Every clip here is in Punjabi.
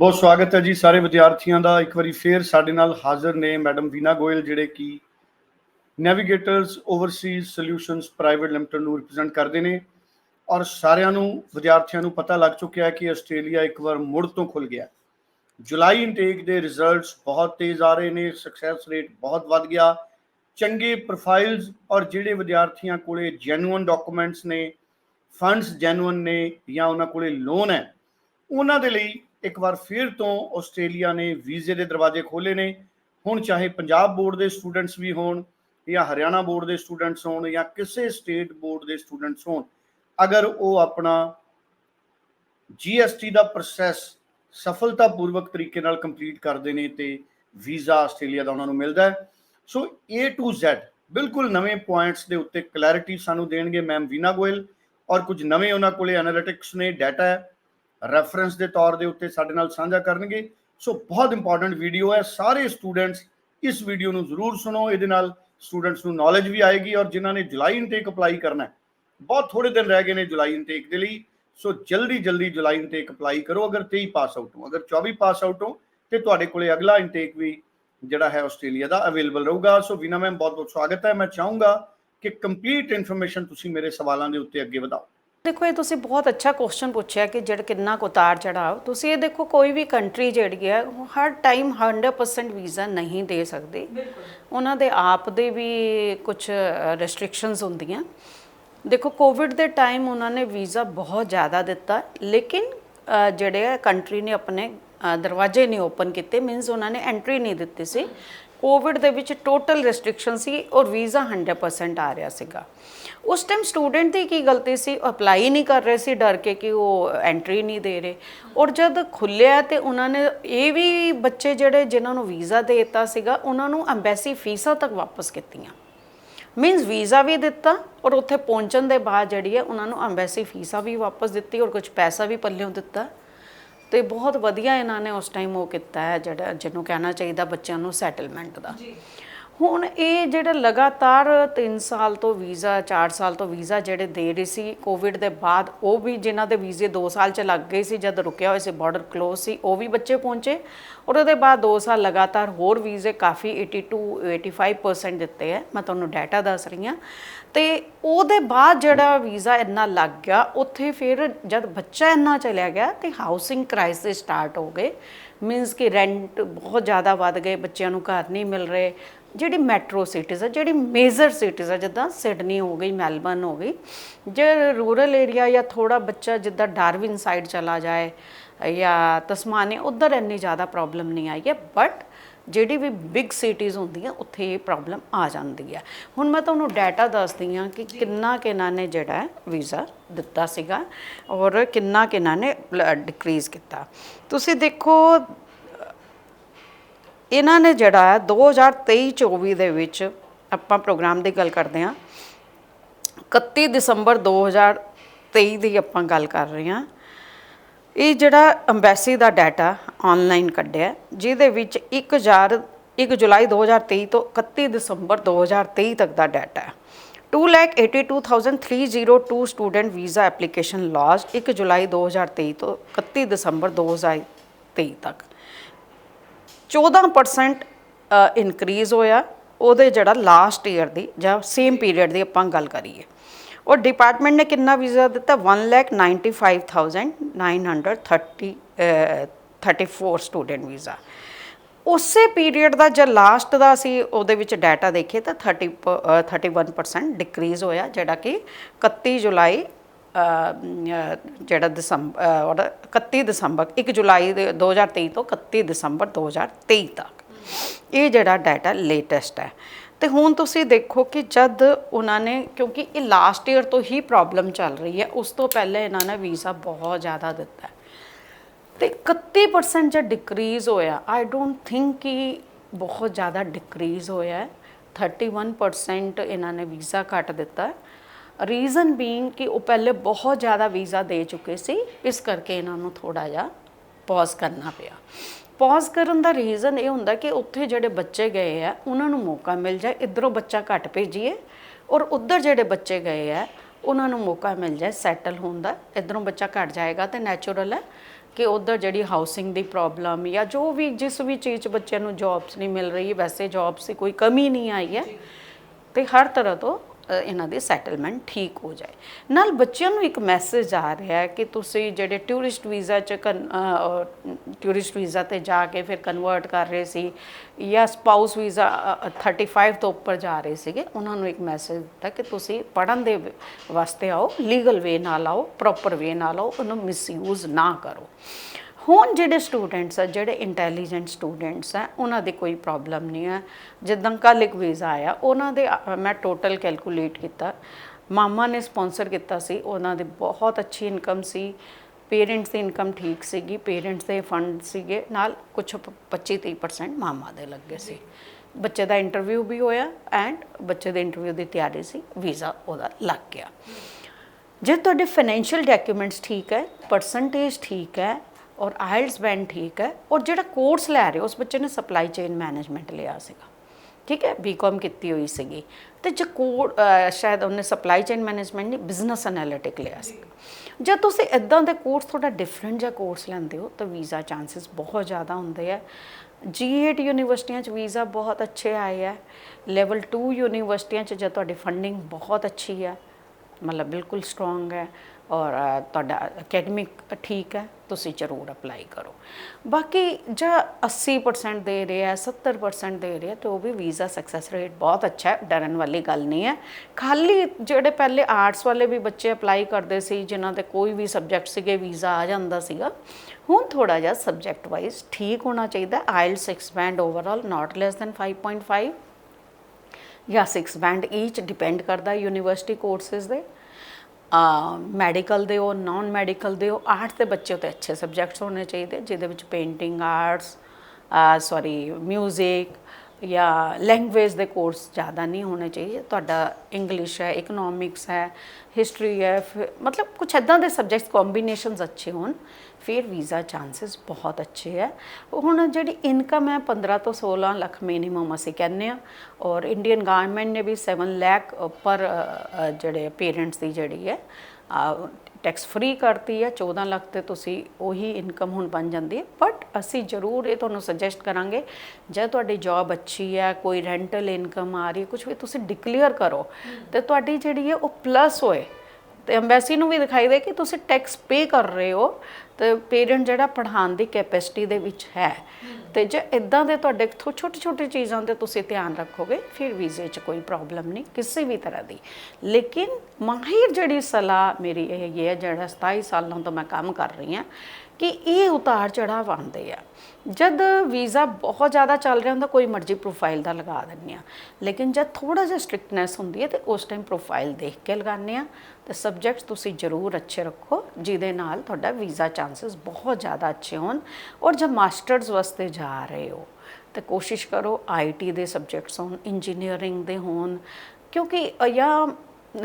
ਬਹੁਤ ਸਵਾਗਤ ਹੈ ਜੀ ਸਾਰੇ ਵਿਦਿਆਰਥੀਆਂ ਦਾ। ਇੱਕ ਵਾਰੀ ਫੇਰ ਸਾਡੇ ਨਾਲ ਹਾਜ਼ਰ ਨੇ ਮੈਡਮ ਵੀਨਾ ਗੋਇਲ, ਜਿਹੜੇ ਕਿ navigators overseas solutions private limited ਨੂੰ ਰਿਪਰੈਜ਼ੈਂਟ ਕਰਦੇ ਨੇ। ਔਰ ਸਾਰਿਆਂ ਨੂੰ, ਵਿਦਿਆਰਥੀਆਂ ਨੂੰ ਪਤਾ ਲੱਗ ਚੁੱਕਿਆ ਹੈ ਕਿ ਆਸਟ੍ਰੇਲੀਆ ਇੱਕ ਵਾਰ ਮੁੜ ਤੋਂ ਖੁੱਲ ਗਿਆ ਜੁਲਾਈ ਇਨਟੇਕ ਦੇ ਰਿਜ਼ਲਟਸ ਬਹੁਤ ਤੇਜ਼ ਆ ਰਹੇ ਨੇ ਸਕਸੈਸ ਰੇਟ ਬਹੁਤ ਵੱਧ ਗਿਆ। ਚੰਗੇ ਪ੍ਰੋਫਾਈਲਸ ਔਰ ਜਿਹੜੇ ਵਿਦਿਆਰਥੀਆਂ ਕੋਲੇ ਜੈਨੂਇਨ ਡਾਕੂਮੈਂਟਸ ਨੇ ਫੰਡਸ ਜੈਨੂਇਨ ਨੇ ਜਾਂ ਉਹਨਾਂ ਕੋਲੇ ਲੋਨ ਹੈ, ਉਹਨਾਂ ਦੇ ਲਈ ਇੱਕ ਵਾਰ ਫਿਰ ਤੋਂ ਆਸਟ੍ਰੇਲੀਆ ਨੇ ਵੀਜ਼ੇ ਦੇ ਦਰਵਾਜ਼ੇ ਖੋਲੇ ਨੇ। ਹੁਣ ਚਾਹੇ ਪੰਜਾਬ ਬੋਰਡ ਦੇ ਸਟੂਡੈਂਟਸ ਵੀ ਹੋਣ ਜਾਂ ਹਰਿਆਣਾ ਬੋਰਡ ਦੇ ਸਟੂਡੈਂਟਸ ਹੋਣ ਜਾਂ ਕਿਸੇ ਸਟੇਟ ਬੋਰਡ ਦੇ ਸਟੂਡੈਂਟਸ ਹੋਣ, ਅਗਰ ਉਹ ਆਪਣਾ ਜੀਐਸਟੀ ਦਾ ਪ੍ਰੋਸੈਸ ਸਫਲਤਾਪੂਰਵਕ ਤਰੀਕੇ ਨਾਲ ਕੰਪਲੀਟ ਕਰਦੇ ਨੇ ਤੇ ਵੀਜ਼ਾ ਆਸਟ੍ਰੇਲੀਆ ਦਾ ਉਹਨਾਂ ਨੂੰ ਮਿਲਦਾ ਹੈ। ਸੋ A to Z ਬਿਲਕੁਲ ਨਵੇਂ ਪੁਆਇੰਟਸ ਦੇ ਉੱਤੇ ਕਲੈਰਿਟੀ ਸਾਨੂੰ ਦੇਣਗੇ ਮੈਮ ਵੀਨਾ ਗੋਇਲ ਔਰ ਕੁਝ ਨਵੇਂ ਉਹਨਾਂ ਕੋਲੇ ਐਨਾਲਿਟਿਕਸ ਨੇ ਡਾਟਾ ਹੈ। ਰੈਫਰੈਂਸ ਦੇ ਤੌਰ ਦੇ ਉੱਤੇ ਸਾਡੇ ਨਾਲ ਸਾਂਝਾ ਕਰਨਗੇ। ਸੋ ਬਹੁਤ ਇੰਪੋਰਟੈਂਟ ਵੀਡੀਓ ਹੈ। ਸਾਰੇ ਸਟੂਡੈਂਟਸ ਇਸ ਵੀਡੀਓ ਨੂੰ ਜ਼ਰੂਰ ਸੁਣੋ। ਇਹਦੇ ਨਾਲ ਸਟੂਡੈਂਟਸ ਨੂੰ ਨੌਲੇਜ ਵੀ ਆਏਗੀ ਔਰ ਜਿਨ੍ਹਾਂ ਨੇ ਜੁਲਾਈ ਇਨਟੇਕ ਅਪਲਾਈ ਕਰਨਾ ਹੈ, ਬਹੁਤ ਥੋੜੇ ਦਿਨ ਰਹਿ ਗਏ ਨੇ ਜੁਲਾਈ ਇਨਟੇਕ ਦੇ ਲਈ। ਸੋ ਜਲਦੀ ਜਲਦੀ ਜੁਲਾਈ ਇਨਟੇਕ ਅਪਲਾਈ ਕਰੋ। ਅਗਰ 23 ਪਾਸ ਆਊਟ ਹੋ, ਅਗਰ 24 ਪਾਸ ਆਊਟ ਹੋ, ਤੇ ਤੁਹਾਡੇ ਕੋਲੇ ਅਗਲਾ ਇਨਟੇਕ ਵੀ ਜਿਹੜਾ ਹੈ ਆਸਟ੍ਰੇਲੀਆ ਦਾ ਅਵੇਲੇਬਲ ਰਹੂਗਾ। ਸੋ ਵੀਨਾ ਮੈਮ ਬਹੁਤ ਬਹੁਤ ਸਵਾਗਤ ਹੈ। ਮੈਂ ਚਾਹੂੰਗਾ ਕਿ ਕੰਪਲੀਟ ਇਨਫੋਰਮੇਸ਼ਨ ਤੁਸੀਂ ਮੇਰੇ ਸਵਾਲਾਂ ਦੇ ਉੱਤੇ ਅੱਗੇ ਵਧਾਓ। ਦੇਖੋ ਇਹ ਤੁਸੀਂ ਬਹੁਤ ਅੱਛਾ ਕੁਐਸਚਨ ਪੁੱਛਿਆ ਕਿ ਜਿਹੜਾ ਕਿੰਨਾ ਕੁ ਉਤਾਰ ਚੜਾਵ। ਤੁਸੀਂ ਇਹ ਦੇਖੋ ਕੋਈ ਵੀ ਕੰਟਰੀ ਜਿਹੜੀ ਹੈ ਉਹ ਹਰ ਟਾਈਮ 100% ਵੀਜ਼ਾ ਨਹੀਂ ਦੇ ਸਕਦੀ। ਉਹਨਾਂ ਦੇ ਆਪ ਦੇ ਵੀ ਕੁਝ ਰੈਸਟ੍ਰਿਕਸ਼ਨਸ ਹੁੰਦੀਆਂ। ਦੇਖੋ ਕੋਵਿਡ ਦੇ ਟਾਈਮ ਉਹਨਾਂ ਨੇ ਵੀਜ਼ਾ ਬਹੁਤ ਜ਼ਿਆਦਾ ਦਿੱਤਾ। ਲੇਕਿਨ ਜਿਹੜੇ ਕੰਟਰੀ ਨੇ ਆਪਣੇ ਦਰਵਾਜ਼ੇ ਨਹੀਂ ਓਪਨ ਕੀਤੇ। ਮੀਨਸ ਉਹਨਾਂ ਨੇ ਐਂਟਰੀ ਨਹੀਂ ਦਿੱਤੀ ਸੀ। ਕੋਵਿਡ ਦੇ ਵਿੱਚ ਟੋਟਲ ਰੈਸਟ੍ਰਿਕਸ਼ਨ ਸੀ ਔਰ ਵੀਜ਼ਾ 100% ਆ ਰਿਹਾ ਸੀਗਾ। ਉਸ ਟਾਈਮ ਸਟੂਡੈਂਟ ਦੀ ਕੀ ਗਲਤੀ ਸੀ? ਅਪਲਾਈ ਨਹੀਂ ਕਰ ਰਹੇ ਸੀ, ਡਰ ਕੇ ਕਿ ਉਹ ਐਂਟਰੀ ਨਹੀਂ ਦੇ ਰਹੇ। ਔਰ ਜਦ ਖੁੱਲਿਆ ਤੇ ਉਹਨਾਂ ਨੇ ਇਹ ਵੀ ਬੱਚੇ ਜਿਹੜੇ ਜਿਨ੍ਹਾਂ ਨੂੰ ਵੀਜ਼ਾ ਦੇ ਦਿੱਤਾ ਸੀਗਾ, ਉਹਨਾਂ ਨੂੰ ਐਮਬੈਸੀ ਫੀਸਾਂ ਤੱਕ ਵਾਪਸ ਕੀਤੀਆਂ। ਮੀਨਸ ਵੀਜ਼ਾ ਵੀ ਦਿੱਤਾ ਔਰ ਉੱਥੇ ਪਹੁੰਚਣ ਦੇ ਬਾਅਦ ਜਿਹੜੀ ਹੈ, ਉਹਨਾਂ ਨੂੰ ਐਮਬੈਸੀ ਫੀਸਾਂ ਵੀ ਵਾਪਸ ਦਿੱਤੀ ਔਰ ਕੁਝ ਪੈਸਾ ਵੀ ਪੱਲਿਓਂ ਦਿੱਤਾ। ਤੇ ਬਹੁਤ ਵਧੀਆ ਇਹਨਾਂ ਨੇ ਉਸ ਟਾਈਮ ਉਹ ਕੀਤਾ ਹੈ ਜਿਹੜਾ ਜਿਹਨੂੰ ਕਹਿਣਾ ਚਾਹੀਦਾ ਬੱਚਿਆਂ ਨੂੰ ਸੈਟਲਮੈਂਟ ਦਾ। ਹੁਣ ਇਹ ਜਿਹੜਾ ਲਗਾਤਾਰ 3 ਸਾਲ ਤੋਂ ਵੀਜ਼ਾ 4 ਸਾਲ ਤੋਂ ਵੀਜ਼ਾ ਜਿਹੜੇ ਦੇ ਰਹੇ ਸੀ ਕੋਵਿਡ ਦੇ ਬਾਅਦ ਉਹ ਵੀ ਜਿਨ੍ਹਾਂ ਦੇ ਵੀਜ਼ੇ 2 ਸਾਲ ਚ ਲੱਗ ਗਏ ਸੀ, ਜਦ ਰੁਕਿਆ ਹੋਇਆ ਸੀ ਬਾਰਡਰ ਕਲੋਜ਼ ਸੀ, ਉਹ ਵੀ ਬੱਚੇ ਪਹੁੰਚੇ ਔਰ ਉਹਦੇ ਬਾਅਦ 2 ਸਾਲ ਲਗਾਤਾਰ ਹੋਰ ਵੀਜ਼ੇ ਕਾਫੀ 82 85% ਦਿੱਤੇ ਹੈ। ਮੈਂ ਤੁਹਾਨੂੰ ਡਾਟਾ ਦੱਸ ਰਹੀ ਹਾਂ। ਤੇ ਉਹਦੇ ਬਾਅਦ ਜਿਹੜਾ ਵੀਜ਼ਾ ਇੰਨਾ ਲੱਗ ਗਿਆ, ਉੱਥੇ ਫਿਰ ਜਦ ਬੱਚਾ ਇੰਨਾ ਚਲਿਆ ਗਿਆ, ਤੇ ਹਾਊਸਿੰਗ ਕ੍ਰਾਈਸਿਸ ਸਟਾਰਟ ਹੋ ਗਏ। ਮੀਨਸ ਕਿ ਰੈਂਟ ਬਹੁਤ ਜ਼ਿਆਦਾ ਵੱਧ ਗਏ, ਬੱਚਿਆਂ ਨੂੰ ਘਰ ਨਹੀਂ ਮਿਲ ਰਹੇ। ਜਿਹੜੀ ਮੈਟਰੋ ਸਿਟੀਜ਼ ਆ ਜਿਹੜੀ ਮੇਜਰ ਸਿਟੀਜ਼ ਆ ਜਿੱਦਾਂ ਸਿਡਨੀ ਹੋ ਗਈ ਮੈਲਬਨ ਹੋ ਗਈ ਜੇ ਰੂਰਲ ਏਰੀਆ ਜਾਂ ਥੋੜਾ ਬੱਚਾ ਜਿੱਦਾਂ ਡਾਰਵਿਨ ਸਾਈਡ ਚਲਾ ਜਾਏ ਜਾਂ ਤਸਮਾਨੀਆ ਉਧਰ ਇੰਨੀ ਜ਼ਿਆਦਾ ਪ੍ਰੋਬਲਮ ਨਹੀਂ ਆਈ ਹੈ ਬਟ ਜਿਹੜੀ ਵੀ ਬਿਗ ਸਿਟੀਜ਼ ਹੁੰਦੀਆਂ ਉੱਥੇ ਇਹ ਪ੍ਰੋਬਲਮ ਆ ਜਾਂਦੀ ਹੈ। ਹੁਣ ਮੈਂ ਤੁਹਾਨੂੰ ਡਾਟਾ ਦੱਸਦੀ ਹਾਂ ਕਿ ਕਿੰਨਾ ਕਿ ਇਹਨਾਂ ਨੇ ਜਿਹੜਾ ਵੀਜ਼ਾ ਦਿੱਤਾ ਸੀਗਾ ਔਰ ਕਿੰਨਾ ਕਿ ਇਹਨਾਂ ਨੇ ਡਿਕਰੀਜ਼ ਕੀਤਾ। ਤੁਸੀਂ ਦੇਖੋ ਇਹਨਾਂ ਨੇ ਜਿਹੜਾ ਹੈ 2023-24 ਦੇ ਵਿੱਚ ਆਪਾਂ ਪ੍ਰੋਗਰਾਮ ਦੀ ਗੱਲ ਕਰਦੇ ਹਾਂ 31 ਦਸੰਬਰ 2023 ਦੀ ਆਪਾਂ ਗੱਲ ਕਰ ਰਹੇ ਹਾਂ। ਇਹ ਜਿਹੜਾ ਐਮਬੈਸੀ ਦਾ ਡਾਟਾ ਆਨਲਾਈਨ ਕੱਢਿਆ, ਜਿਹਦੇ ਵਿੱਚ 1000 1 ਜੁਲਾਈ 2023 ਤੋਂ 31 ਦਸੰਬਰ 2023 ਤੱਕ ਦਾ ਡਾਟਾ ਹੈ। 282302 ਸਟੂਡੈਂਟ ਵੀਜ਼ਾ ਐਪਲੀਕੇਸ਼ਨ ਲੌਸਡ 1 ਜੁਲਾਈ 2023 ਤੋਂ 31 ਦਸੰਬਰ 2023 ਤੱਕ। 14% ਇਨਕਰੀਜ਼ ਹੋਇਆ। ਉਹਦੇ ਜਿਹੜਾ ਲਾਸਟ ਈਅਰ ਦੀ ਜਾਂ ਸੇਮ ਪੀਰੀਅਡ ਦੀ ਆਪਾਂ ਗੱਲ ਕਰੀਏ। ਔਰ ਡਿਪਾਰਟਮੈਂਟ ਨੇ ਕਿੰਨਾ ਵੀਜ਼ਾ ਦਿੱਤਾ? 195930 34 ਸਟੂਡੈਂਟ ਵੀਜ਼ਾ ਉਸੇ ਪੀਰੀਅਡ ਦਾ ਜੇ ਲਾਸਟ ਦਾ ਅਸੀਂ ਉਹਦੇ ਵਿੱਚ ਡਾਟਾ ਦੇਖੀਏ ਤਾਂ 30 ਅ, 31% ਡਿਕਰੀਜ਼ ਹੋਇਆ ਜਿਹੜਾ ਕਿ 31 ਜੁਲਾਈ ਜਿਹੜਾ ਦਸੰਬਰ ਔਰ 31 ਦਸੰਬਰ 1 ਜੁਲਾਈ ਦੇ 2023 ਤੋਂ 31 ਦਸੰਬਰ 2023 ਤੱਕ। ਇਹ ਜਿਹੜਾ ਡਾਟਾ ਲੇਟੈਸਟ ਹੈ। ਤੇ ਹੁਣ ਤੁਸੀਂ ਦੇਖੋ ਕਿ ਜਦ ਉਹਨਾਂ ਨੇ, ਕਿਉਂਕਿ ਇਹ ਲਾਸਟ ਈਅਰ ਤੋਂ ਹੀ ਪ੍ਰੋਬਲਮ ਚੱਲ ਰਹੀ ਹੈ, ਉਸ ਤੋਂ ਪਹਿਲੇ ਇਹਨਾਂ ਨੇ ਵੀਜ਼ਾ ਬਹੁਤ ਜ਼ਿਆਦਾ ਦਿੱਤਾ ਹੈ। ਤੇ 31% ਜੇ ਡਿਕਰੀਜ਼ ਹੋਇਆ ਆਈ ਡੋਨਟ ਥਿੰਕ ਕਿ ਬਹੁਤ ਜ਼ਿਆਦਾ ਡਿਕਰੀਜ਼ ਹੋਇਆ ਹੈ। 31% ਇਹਨਾਂ ਨੇ ਵੀਜ਼ਾ ਕੱਟ ਦਿੱਤਾ ਰੀਜ਼ਨ ਬੀਇੰਗ ਕਿ ਉਹ ਪਹਿਲੇ ਬਹੁਤ ਜ਼ਿਆਦਾ ਵੀਜ਼ਾ ਦੇ ਚੁੱਕੇ ਸੀ, ਇਸ ਕਰਕੇ ਇਹਨਾਂ ਨੂੰ ਥੋੜਾ ਜਿਹਾ ਪੌਜ਼ ਕਰਨਾ ਪਿਆ। ਪੌਜ਼ ਕਰਨ ਦਾ ਰੀਜ਼ਨ ਇਹ ਹੁੰਦਾ ਕਿ ਉੱਥੇ ਜਿਹੜੇ ਬੱਚੇ ਗਏ ਆ, ਉਹਨਾਂ ਨੂੰ ਮੌਕਾ ਮਿਲ ਜਾਏ, ਇਧਰੋਂ ਬੱਚਾ ਘੱਟ ਭੇਜੀਏ ਔਰ ਉੱਧਰ ਜਿਹੜੇ ਬੱਚੇ ਗਏ ਆ, ਉਹਨਾਂ ਨੂੰ ਮੌਕਾ ਮਿਲ ਜਾਏ ਸੈਟਲ ਹੋਣ ਦਾ। ਇਧਰੋਂ ਬੱਚਾ ਘਟ ਜਾਏਗਾ ਤੇ ਨੈਚੁਰਲ ਹੈ ਕਿ ਉਧਰ ਜਿਹੜੀ ਹਾਊਸਿੰਗ ਦੀ ਪ੍ਰੋਬਲਮ ਜਾਂ ਜੋ ਵੀ, ਜਿਸ ਵੀ ਚੀਜ਼ 'ਚ ਬੱਚਿਆਂ ਨੂੰ ਜੌਬਸ ਨਹੀਂ ਮਿਲ ਰਹੀ, ਵੈਸੇ ਜੌਬਸ ਦੀ ਕੋਈ ਕਮੀ ਨਹੀਂ ਆਈ ਹੈ। ਤੇ ਹਰ ਤਰ੍ਹਾਂ ਤੋਂ ਇਹਨਾਂ ਦੀ ਸੈਟਲਮੈਂਟ ਠੀਕ ਹੋ ਜਾਏ। ਨਾਲ ਬੱਚਿਆਂ ਨੂੰ ਇੱਕ ਮੈਸੇਜ ਆ ਰਿਹਾ ਹੈ ਕਿ ਤੁਸੀਂ ਜਿਹੜੇ ਟੂਰਿਸਟ ਵੀਜ਼ਾ ਚ ਟੂਰਿਸਟ ਵੀਜ਼ਾ ਤੇ ਜਾ ਕੇ ਫਿਰ ਕਨਵਰਟ ਕਰ ਰਹੇ ਸੀ ਜਾਂ ਸਪਾਊਸ ਵੀਜ਼ਾ 35 ਤੋਂ ਉੱਪਰ ਜਾ ਰਹੇ ਸੀਗੇ, ਉਹਨਾਂ ਨੂੰ ਇੱਕ ਮੈਸੇਜ ਦਿੱਤਾ ਕਿ ਤੁਸੀਂ ਪੜਨ ਦੇ ਵਾਸਤੇ ਆਓ ਲੀਗਲ ਵੇ ਨਾਲ ਆਓ ਪ੍ਰੋਪਰ ਵੇ ਨਾਲ ਆਓ, ਉਹਨੂੰ ਮਿਸਯੂਜ਼ ਨਾ ਕਰੋ। ਹੁਣ ਜਿਹੜੇ ਸਟੂਡੈਂਟਸ ਆ, ਜਿਹੜੇ ਇੰਟੈਲੀਜੈਂਟ ਸਟੂਡੈਂਟਸ ਆ, ਉਹਨਾਂ ਦੀ ਕੋਈ ਪ੍ਰੋਬਲਮ ਨਹੀਂ ਹੈ ਜਿੱਦਾਂ ਕੱਲ੍ਹ ਇੱਕ ਵੀਜ਼ਾ ਆਇਆ, ਉਹਨਾਂ ਦੇ ਮੈਂ ਟੋਟਲ ਕੈਲਕੂਲੇਟ ਕੀਤਾ। ਮਾਮਾ ਨੇ ਸਪਾਂਸਰ ਕੀਤਾ ਸੀ, ਉਹਨਾਂ ਦੀ ਬਹੁਤ ਅੱਛੀ ਇਨਕਮ ਸੀ। ਪੇਰੈਂਟਸ ਦੀ ਇਨਕਮ ਠੀਕ ਸੀਗੀ ਪੇਰੈਂਟਸ ਦੇ ਫੰਡ ਸੀਗੇ। ਨਾਲ ਕੁਝ 25-30% ਮਾਮਾ ਦੇ ਲੱਗੇ ਸੀ। ਬੱਚੇ ਦਾ ਇੰਟਰਵਿਊ ਵੀ ਹੋਇਆ ਐਂਡ ਬੱਚੇ ਦੇ ਇੰਟਰਵਿਊ ਦੀ ਤਿਆਰੀ ਸੀ, ਵੀਜ਼ਾ ਉਹਦਾ ਲੱਗ ਗਿਆ। ਜੇ ਤੁਹਾਡੇ ਫਾਈਨੈਂਸ਼ੀਅਲ ਡਾਕੂਮੈਂਟਸ ਠੀਕ ਹੈ ਪਰਸੈਂਟੇਜ ਠੀਕ ਹੈ ਔਰ ਆਇਲਸ ਬੈਂਡ ਠੀਕ ਹੈ, ਔਰ ਜਿਹੜਾ ਕੋਰਸ ਲੈ ਰਹੇ ਉਸ ਬੱਚੇ ਨੇ ਸਪਲਾਈ ਚੇਨ ਮੈਨੇਜਮੈਂਟ ਲਿਆ ਸੀਗਾ। ਠੀਕ ਹੈ ਬੀਕਾਮ ਕੀਤੀ ਹੋਈ ਸੀਗੀ। ਤੇ ਜੇ ਕੋਡ ਸ਼ਾਇਦ ਉਹਨੇ ਸਪਲਾਈ ਚੇਨ ਮੈਨੇਜਮੈਂਟ ਨਹੀਂ ਬਿਜ਼ਨਸ ਐਨਾਲਿਟਿਕ ਲਿਆ ਸੀ ਜੇ ਤੁਸੀਂ ਇਦਾਂ ਦੇ ਕੋਰਸ ਤੁਹਾਡਾ ਡਿਫਰੈਂਟ ਜਿਹਾ ਕੋਰਸ ਲੈਂਦੇ ਹੋ, ਤਾਂ ਵੀਜ਼ਾ ਚਾਂਸਸ ਬਹੁਤ ਜ਼ਿਆਦਾ ਹੁੰਦੇ ਆ। G8 ਯੂਨੀਵਰਸਿਟੀਆਂ 'ਚ ਵੀਜ਼ਾ ਬਹੁਤ ਅੱਛੇ ਆਏ ਆ। ਲੈਵਲ 2 ਯੂਨੀਵਰਸਿਟੀਆਂ 'ਚ ਜੇ ਤੁਹਾਡੀ ਫੰਡਿੰਗ ਬਹੁਤ ਅੱਛੀ ਹੈ ਮਤਲਬ ਬਿਲਕੁਲ ਸਟਰੋਂਗ ਹੈ, ਔਰ ਤੁਹਾਡਾ ਅਕੈਡਮਿਕ ਠੀਕ ਹੈ ਤੁਸੀਂ ਜ਼ਰੂਰ ਅਪਲਾਈ ਕਰੋ। ਬਾਕੀ ਜਾਂ 80% ਦੇ ਰਿਹਾ 70% ਦੇ ਰਿਹਾ ਤਾਂ ਉਹ ਵੀ ਵੀਜ਼ਾ ਸਕਸੈਸ ਰੇਟ ਬਹੁਤ ਅੱਛਾ ਹੈ, ਡਰਨ ਵਾਲੀ ਗੱਲ ਨਹੀਂ ਹੈ। ਖਾਲੀ ਜਿਹੜੇ ਪਹਿਲੇ ਆਰਟਸ ਵਾਲੇ ਵੀ ਬੱਚੇ ਅਪਲਾਈ ਕਰਦੇ ਸੀ, ਜਿਨ੍ਹਾਂ ਦੇ ਕੋਈ ਵੀ ਸਬਜੈਕਟ ਸੀਗੇ ਵੀਜ਼ਾ ਆ ਜਾਂਦਾ ਸੀਗਾ, ਹੁਣ ਥੋੜਾ ਜਿਹਾ ਸਬਜੈਕਟ ਵਾਈਜ਼ ਠੀਕ ਹੋਣਾ ਚਾਹੀਦਾ IELTS expand overall not less than 5.5 ਜਾਂ 6 ਬੈਂਡ ਈਚ ਡਿਪੈਂਡ ਕਰਦਾ ਯੂਨੀਵਰਸਿਟੀ ਕੋਰਸਸ ਦੇ। ਮੈਡੀਕਲ ਦੇ ਉਹ ਨਾਨ ਮੈਡੀਕਲ ਦੇ ਉਹ ਆਰਟਸ ਦੇ ਬੱਚੇ ਤੇ ਅੱਛੇ ਸਬਜੈਕਟਸ ਹੋਣੇ ਚਾਹੀਦੇ, ਜਿਹਦੇ ਵਿੱਚ ਪੇਂਟਿੰਗ ਆਰਟਸ ਸੌਰੀ 뮤직 ਜਾਂ ਲੈਂਗੁਏਜ ਦੇ ਕੋਰਸ ਜ਼ਿਆਦਾ ਨਹੀਂ ਹੋਣੇ ਚਾਹੀਦੇ। ਤੁਹਾਡਾ ਇੰਗਲਿਸ਼ ਹੈ ਇਕਨੋਮਿਕਸ ਹੈ ਹਿਸਟਰੀ ਹੈ, ਫਿਰ- ਮਤਲਬ ਕੁਝ ਐਦਾਂ ਦੇ ਸਬਜੈਕਟਸ ਕੰਬੀਨੇਸ਼ਨਸ ਅੱਛੇ ਹੋਣ ਫਿਰ ਵੀਜ਼ਾ ਚਾਂਸਸ ਬਹੁਤ ਅੱਛੇ ਹੈ। ਹੁਣ ਜਿਹੜੀ ਇਨਕਮ ਹੈ 15 ਤੋਂ 16 ਲੱਖ ਮਿਨੀਮਮ ਅਸੀਂ ਕਹਿੰਦੇ ਆ ਔਰ ਇੰਡੀਅਨ ਗਵਰਨਮੈਂਟ ਨੇ ਵੀ 7 ਲੱਖ ਪਰ ਜਿਹੜੇ ਪੇਰੈਂਟਸ ਦੀ ਜਿਹੜੀ ਹੈ ਟੈਕਸ ਫ੍ਰੀ ਕਰਤੀ ਹੈ। 14 ਲੱਖ ਤੇ ਤੁਸੀਂ ਉਹੀ ਇਨਕਮ ਹੁਣ ਬਣ ਜਾਂਦੀ ਹੈ। ਬਟ ਅਸੀਂ ਜ਼ਰੂਰ ਇਹ ਤੁਹਾਨੂੰ ਸੁਜੈਸਟ ਕਰਾਂਗੇ, ਜੇ ਤੁਹਾਡੀ ਜੌਬ ਅੱਛੀ ਹੈ, ਕੋਈ ਰੈਂਟਲ ਇਨਕਮ ਆ ਰਹੀ ਹੈ ਕੁਝ ਵੀ ਤੁਸੀਂ ਡਿਕਲੇਅਰ ਕਰੋ, ਤੇ ਤੁਹਾਡੀ ਜਿਹੜੀ ਹੈ ਉਹ ਪਲੱਸ ਹੋਏ। ਤੇ ਐਮਬੈਸੀ ਨੂੰ ਵੀ ਦਿਖਾਈ ਦੇ ਕਿ ਤੁਸੀਂ ਟੈਕਸ ਪੇ ਕਰ ਰਹੇ ਹੋ ਤੇ ਪੇਰੈਂਟ ਜਿਹੜਾ ਪੜ੍ਹਾਉਣ ਦੀ ਕੈਪੈਸਿਟੀ ਦੇ ਵਿੱਚ ਹੈ। ਤੇ ਜੇ ਇਦਾਂ ਦੇ ਤੁਹਾਡੇ ਤੋਂ ਛੋਟੀ ਛੋਟੀ ਚੀਜ਼ਾਂ ਤੇ ਤੁਸੀਂ ਧਿਆਨ ਰੱਖੋਗੇ, ਫਿਰ ਵੀਜ਼ੇ 'ਚ ਕੋਈ ਪ੍ਰੋਬਲਮ ਨਹੀਂ, ਕਿਸੇ ਵੀ ਤਰ੍ਹਾਂ ਦੀ। ਲੇਕਿਨ ਮਾਹਿਰ ਜਿਹੜੀ ਸਲਾਹ ਮੇਰੀ ਇਹ ਹੈ, ਜਿਹੜਾ 27 ਸਾਲਾਂ ਤੋਂ ਮੈਂ ਕੰਮ ਕਰ ਰਹੀ ਹਾਂ, ਕਿ ਇਹ ਉਤਾਰ ਚੜਾਵ ਆਉਂਦੇ ਆ। ਜਦ ਵੀਜ਼ਾ ਬਹੁਤ ਜ਼ਿਆਦਾ ਚੱਲ ਰਿਹਾ ਹੁੰਦਾ, ਕੋਈ ਮਰਜ਼ੀ ਪ੍ਰੋਫਾਈਲ ਦਾ ਲਗਾ ਦਿੰਦੇ ਆ ਲੇਕਿਨ ਜਦ ਥੋੜਾ ਜਿਹਾ ਸਟ੍ਰਿਕਟਨੈਸ ਹੁੰਦੀ ਹੈ, ਤੇ ਉਸ ਟਾਈਮ ਪ੍ਰੋਫਾਈਲ ਦੇਖ ਕੇ ਲਗਾਉਂਦੇ ਆ ਤੇ ਸਬਜੈਕਟਸ ਤੁਸੀਂ ਜ਼ਰੂਰ ਅੱਛੇ ਰੱਖੋ, ਜਿਹਦੇ ਨਾਲ ਤੁਹਾਡਾ ਵੀਜ਼ਾ ਚਾਂਸਸ ਬਹੁਤ ਜ਼ਿਆਦਾ ਅੱਛੇ ਹੋਣ ਔਰ ਜਦ ਮਾਸਟਰਸ ਵਾਸਤੇ ਜਾ ਰਹੇ ਹੋ, ਤੇ ਕੋਸ਼ਿਸ਼ ਕਰੋ ਆਈਟੀ ਦੇ ਸਬਜੈਕਟਸ ਹੋਣ ਇੰਜੀਨੀਅਰਿੰਗ ਦੇ ਹੋਣ, ਕਿਉਂਕਿ ਜਾਂ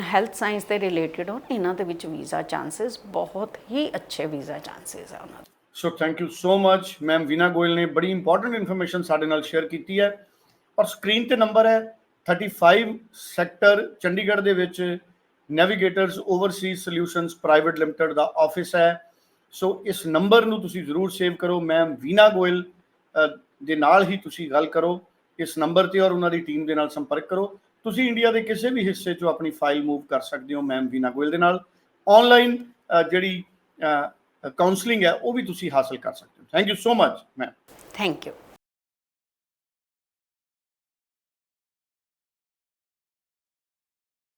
ਹੈਲਥ ਸਾਇੰਸ ਦੇ ਰਿਲੇਟਡ ਹੋਣ, ਇਹਨਾਂ ਦੇ ਵਿੱਚ ਵੀਜ਼ਾ ਚਾਂਸਸ ਬਹੁਤ ਹੀ ਅੱਛੇ ਵੀਜ਼ਾ ਚਾਂਸਸ ਆ ਉਹਨਾਂ ਦੇ। So thank you so much ma'am Veena Goyal ਨੇ ਬੜੀ ਇੰਪੋਰਟੈਂਟ ਇਨਫੋਰਮੇਸ਼ਨ ਸਾਡੇ ਨਾਲ ਸ਼ੇਅਰ ਕੀਤੀ ਹੈ। ਔਰ ਸਕਰੀਨ ਤੇ ਨੰਬਰ ਹੈ 35 ਸੈਕਟਰ ਚੰਡੀਗੜ੍ਹ ਦੇ ਵਿੱਚ navigators overseas solutions private limited ਦਾ ਆਫਿਸ ਹੈ। ਸੋ ਇਸ ਨੰਬਰ ਨੂੰ ਤੁਸੀਂ ਜ਼ਰੂਰ ਸੇਵ ਕਰੋ। ਮੈਮ ਵੀਨਾ ਗੋਇਲ ਦੇ ਨਾਲ ਹੀ ਤੁਸੀਂ ਗੱਲ ਕਰੋ। ਇਸ ਨੰਬਰ ਤੇ ਔਰ ਉਹਨਾਂ ਦੀ ਟੀਮ ਦੇ ਨਾਲ ਸੰਪਰਕ ਕਰੋ। ਤੁਸੀਂ ਇੰਡੀਆ ਦੇ ਕਿਸੇ ਵੀ ਹਿੱਸੇ 'ਚੋਂ ਆਪਣੀ ਫਾਈਲ ਮੂਵ ਕਰ ਸਕਦੇ ਹੋ ਮੈਮ ਵੀਨਾ ਗੋਇਲ ਦੇ ਨਾਲ। ਆਨਲਾਈਨ ਜਿਹੜੀ ਕਾਉਂਸਲਿੰਗ ਹੈ, ਉਹ ਵੀ ਤੁਸੀਂ ਹਾਸਲ ਕਰ ਸਕਦੇ ਹੋ। Thank you so much ma'am thank you